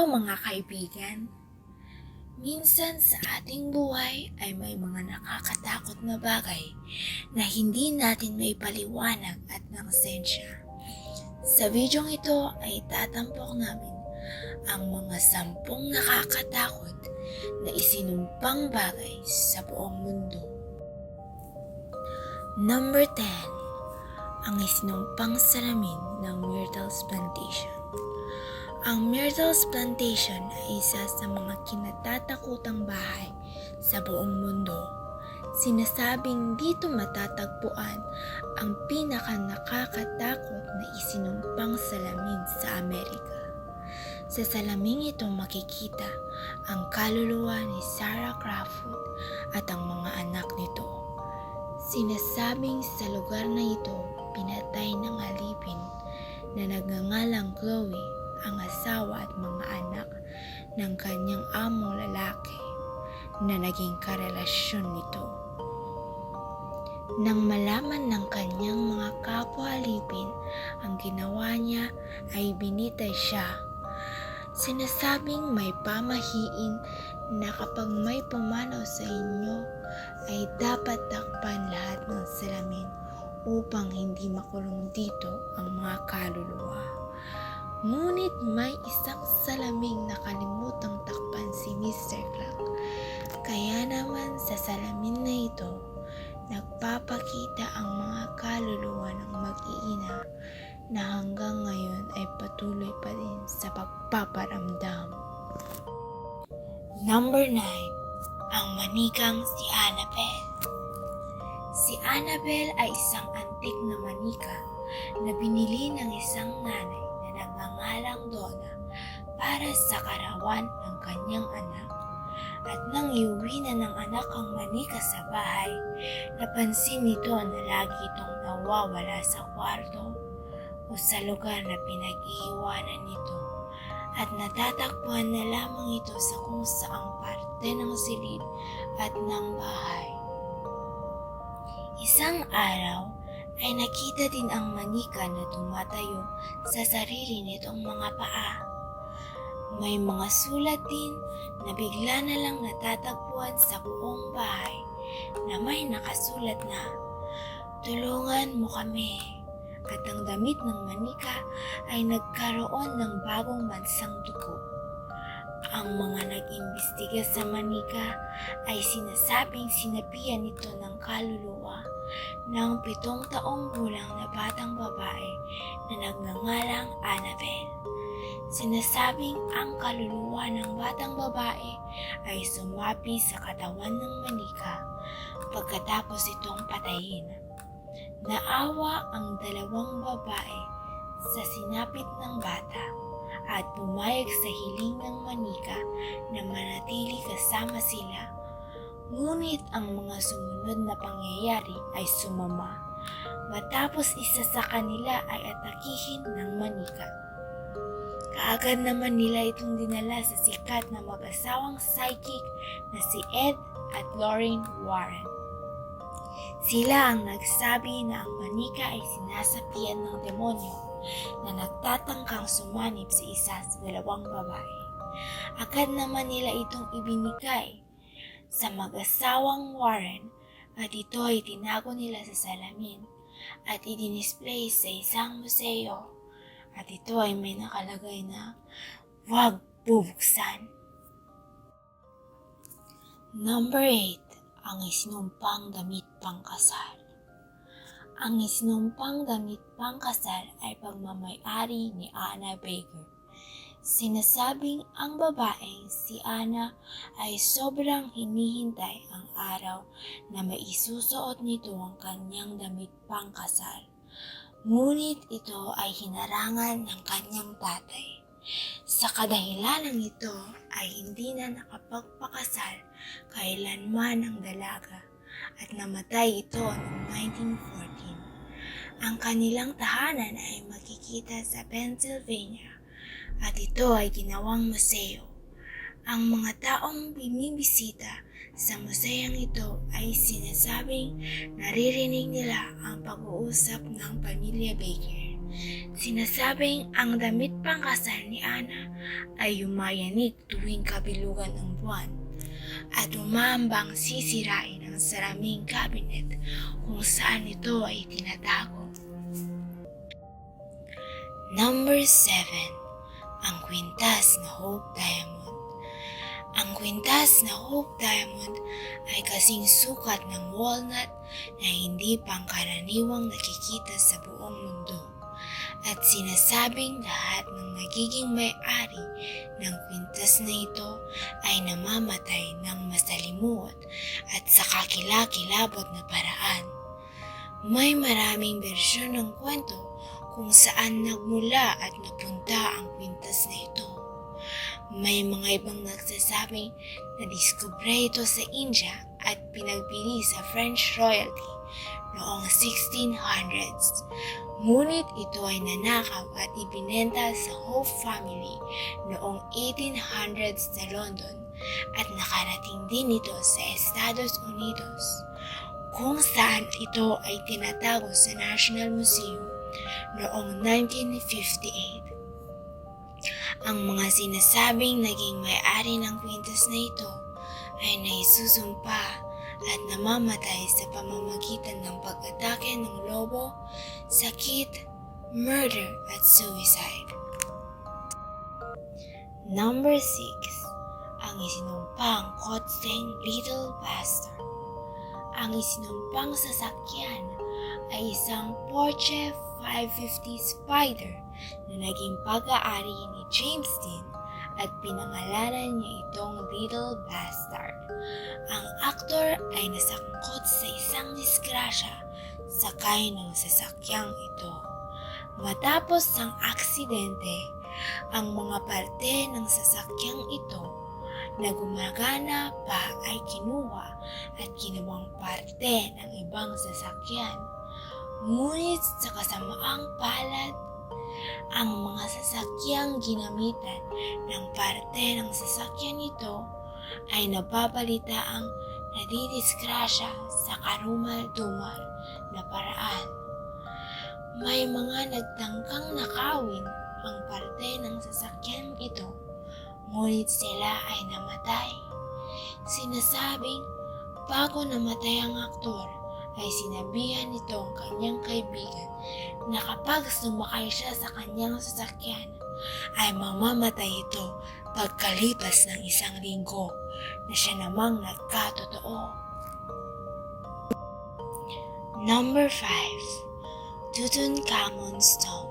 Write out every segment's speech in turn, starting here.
Hello mga kaibigan! Minsan sa ating buhay ay may mga nakakatakot na bagay na hindi natin may paliwanag at ng sensya. Sa videong ito ay tatampok namin ang mga sampung nakakatakot na isinumpang bagay sa buong mundo. Number 10. Ang isinumpang salamin ng Myrtle's Plantation. Ang Myrtle's Plantation ay isa sa mga kinatatakutang bahay sa buong mundo. Sinasabing dito matatagpuan ang pinaka nakakatakot na isinumpang salamin sa Amerika. Sa salaming ito makikita ang kaluluwa ni Sarah Crawford at ang mga anak nito. Sinasabing sa lugar na ito pinatay ng alipin na nagngangalang Chloe ang asawa at mga anak ng kanyang amo lalaki na naging karelasyon nito. Nang malaman ng kanyang mga kapwa alipin ang ginawa niya ay binitay siya. Sinasabing may pamahiin na kapag may pumanaw sa inyo ay dapat takpan lahat ng salamin upang hindi makulong dito ang mga kaluluwa. Ngunit may isang salaming nakalimutang takpan si Mr. Clark. Kaya naman sa salamin na ito, nagpapakita ang mga kaluluwa ng mag-iina na hanggang ngayon ay patuloy pa din sa pagpaparamdam. Number 9. Ang manikang si Annabelle. Si Annabelle ay isang antik na manika na binili ng isang nanay na nagngangalang Donna para sa karawan ng kanyang anak. At nang iuwi na ng anak ang manika sa bahay, napansin nito na lagi itong nawawala sa kwarto o sa lugar na pinag-iiwanan nito at natatakbuhan na lamang ito sa kung saang parte ng silid at ng bahay. Isang araw ay nakita din ang manika na tumatayo sa sarili nitong mga paa. May mga sulat din na bigla na lang natatagpuan sa buong bahay na may nakasulat na Tulungan mo kami. At ang damit ng manika ay nagkaroon ng bagong mansang dugo. Ang mga nag-imbestiga sa manika ay sinasabing sinapian ito ng kaluluwa ng pitong taong gulang na batang babae na nagngangalang Annabelle. Sinasabing ang kaluluwa ng batang babae ay sumapi sa katawan ng manika pagkatapos itong patayin. Naawa ang dalawang babae sa sinapit ng bata at pumayag sa hiling ng manika na manatili kasama sila. Ngunit ang mga sumunod na pangyayari ay sumama matapos isa sa kanila ay atakihin ng manika. Kaagad naman nila itong dinala sa sikat na mag-asawang psychic na si Ed at Lauren Warren. Sila ang nagsabi na ang manika ay sinasapian ng demonyo na nagtatangkang sumanib sa isa sa dalawang babae. Agad naman nila itong ibinigay sa mag-asawang Warren at ito ay tinago nila sa salamin at idinisplay sa isang museo at ito ay may nakalagay na huwag bubuksan. Number 8 ang isinumpang damit pangkasal. Ang isinumpang damit pangkasal ay pagmamayari ni Anna Baker. Sinasabing ang babaeng si Anna ay sobrang hinihintay ang araw na maisusuot nito ang kanyang damit pangkasal. Ngunit ito ay hinarangan ng kanyang tatay. Sa kadahilanan ito ay hindi na nakapagpakasal kailanman ang dalaga at namatay ito noong 1914. Ang kanilang tahanan ay makikita sa Pennsylvania at ito ay ginawang museo. Ang mga taong binibisita sa museyong ito ay sinasabing naririnig nila ang pag-uusap ng pamilya Baker Sinasabing ang damit pangkasal ni Ana ay yumayanig tuwing kabilugan ng buwan at umambang sisirain ang saraming cabinet kung saan ito ay tinatago. Number 7. Ang kwintas na Hope Diamond. Ang kwintas na Hope Diamond ay kasing sukat ng walnut na hindi pangkaraniwang nakikita sa buong mundo at sinasabing lahat ng nagiging may-ari ng kwintas na ito ay namamatay ng masalimuot at sa kakilakilabot na paraan. May maraming bersyon ng kwento kung saan nagmula at napunta ang kwintas na ito. May mga ibang nagsasabing na diskubre ito sa India at pinagpili sa French royalty noong 1600s. Ngunit ito ay nanakaw at ibinenta sa Hope family noong 1800s sa London at nakarating din ito sa Estados Unidos kung saan ito ay tinatago sa National Museum noong 1958. Ang mga sinasabing naging may-ari ng kwintas na ito ay naisusumpa at namamatay sa pamamagitan ng pag-atake ng lobo, sakit, murder at suicide. Number 6. Ang isinumpang kotseng Little Bastard. Ang isinumpang sasakyan ay isang Porsche 550 Spider na naging pag-aari ni James Dean at pinangalanan niya itong Little Bastard. Ang aktor ay nasangkot sa isang disgrasya sakay ng sasakyang ito. Matapos ang aksidente, ang mga parte ng sasakyang ito na gumagana pa ay kinuha at ginawang parte ng ibang sasakyan. Ngunit sa kasamaang palad, ang mga sasakyang ginamitan ng parte ng sasakyan nito ay nababalitaang nadidisgrasya sa karumal-dumal na paraan. May mga nagtangkang nakawin ang parte ng sasakyan ito, ngunit sila ay namatay. Sinasabing bago namatay ang aktor, ay sinabihan nito ang kanyang kaibigan na kapag sumakay siya sa kanyang sasakyan, ay mamamatay ito pagkalipas ng isang linggo na siya namang nagkatotoo. Number 5. Tutankhamun's Tomb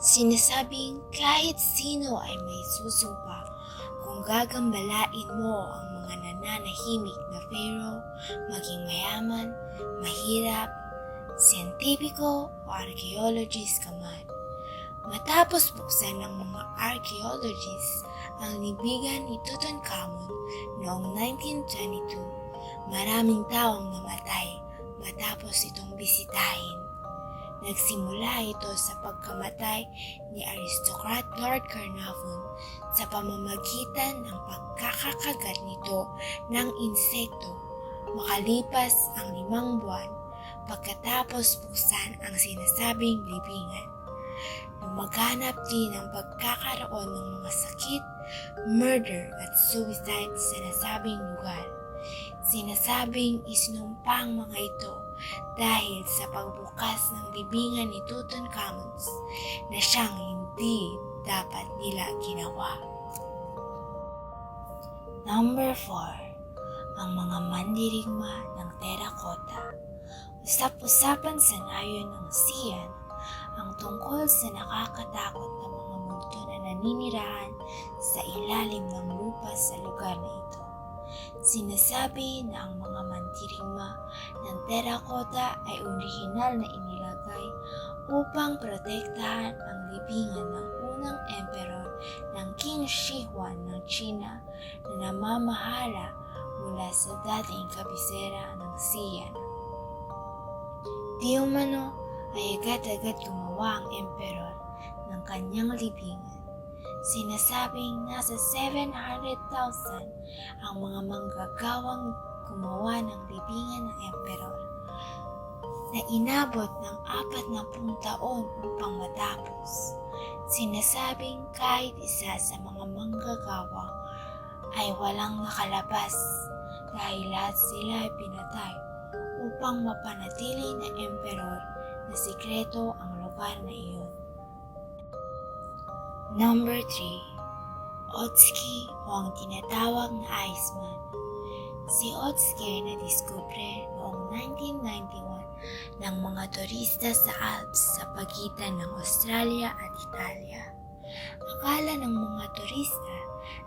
Sinasabing kahit sino ay may susumpa kung gagambalain mo ang mga nananahimik na pharaoh, maging mayaman, mahirap, siyentipiko o archaeologist ka man. Matapos buksan ng mga archaeologists ang libigan ni Tutankhamun noong 1922, maraming taong namatay matapos itong bisitahin. Nagsimula ito sa pagkamatay ni aristocrat Lord Carnarvon sa pamamagitan ng pagkakakagat nito ng insekto makalipas ang limang buwan pagkatapos buksan ang sinasabing libingan. Lumaganap din ang pagkakaroon ng mga sakit, murder at suicide sa nasabing lugar. Sinasabing isinumpang mga ito dahil sa pagbukas ng libingan ni Tutankhamun na siyang hindi dapat nila ginawa. Number 4. Ang mga mandirigma ng terracotta. Usap-usapan sa nayon ng siyan ang tungkol sa nakakatakot na mga multo na naninirahan sa ilalim ng lupa sa lugar na ito. Sinasabi na ang mga mandirigma ng terracotta ay orihinal na inilagay upang protektahan ang libingan ng unang emperor ng King Shi Huan ng China na namamahala mula sa dating kabisera ng Siyan. Di umano ay agad-agad gumawa ang emperor ng kanyang libingan. Sinasabing nasa 700,000 ang mga manggagawang gumawa ng libingan ng emperor. na inabot ng apat na pung taon upang matapos. Sinasabing kahit isa sa mga manggagawa ay walang nakalabas dahil lahat sila ay pinatay upang mapanatili na emperor na sikreto ang lugar na iyon. Number 3. Otski o ang tinatawag na Iceman. Si Otski na diskubre noong 1991 ng mga turista sa Alps sa pagitan ng Australia at Italia. Akala ng mga turista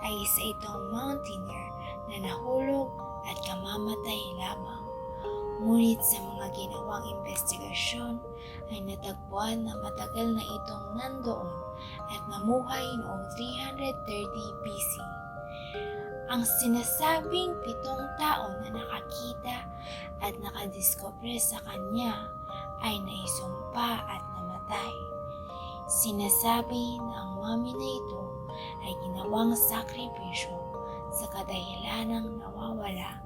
ay isa itong mountaineer na nahulog at kamamatay lamang. Ngunit sa mga ginawang investigasyon ay natagpuan na matagal na itong nandoon at namuhay noong 330 BC. Ang sinasabing pitong tao na nakakita at nakadiskubre sa kanya ay naisumpa at namatay. Sinasabi na ang mami na ito ay ginawang sakripisyo sa kadahilanang nawawala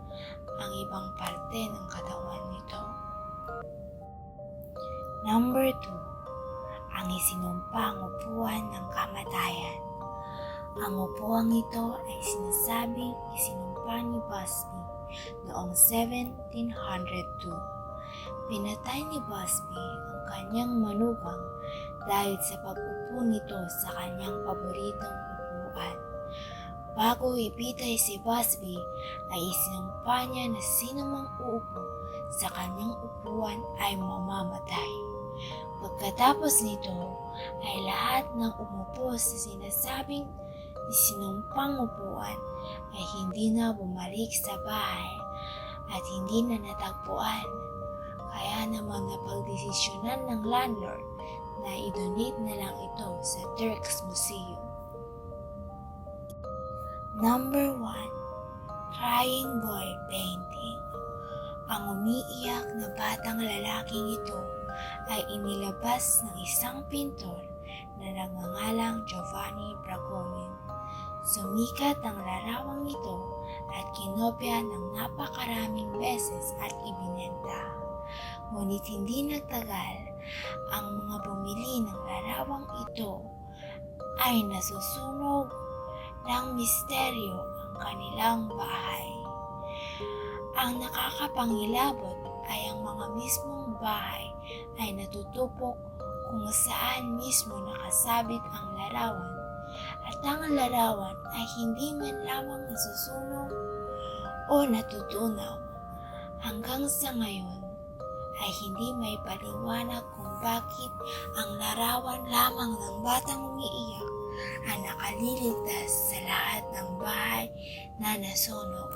ang ibang parte ng katawan nito. Number 2. Ang isinumpang upuan ng kamatayan. Ang upuang ito ay sinasabing isinumpa ni Busby noong 1702. Pinatay ni Busby ang kanyang manugang dahil sa pag-upo nito sa kanyang paboritong upuan. Bago ipitay si Busby, ay isinumpa niya na sino mang uupo sa kanyang upuan ay mamamatay. Pagkatapos nito, ay lahat ng umupo sa sinasabing isinumpang upuan ay hindi na bumalik sa bahay at hindi na natagpuan. Kaya naman napagdesisyonan ng landlord na idonate na lang ito sa Turks Museum. Number 1. Crying Boy Painting Ang umiiyak na batang lalaking ito ay inilabas ng isang pintor na nagngangalang Giovanni Bragomin. Sumikat ang larawang ito at kinopya ng napakaraming beses at ibinenta. Ngunit hindi nagtagal, ang mga bumili ng larawang ito ay nasusunog ng misteryo ang kanilang bahay. Ang nakakapangilabot ay ang mga mismong bahay ay natutupok kung saan mismo nakasabit ang larawan at ang larawan ay hindi man lamang nasusunog o natutunaw. Hanggang sa ngayon ay hindi may paliwanag kung bakit ang larawan lamang ng batang umiiyak ang nakaliligtas sa lahat ng bahay na nasunog.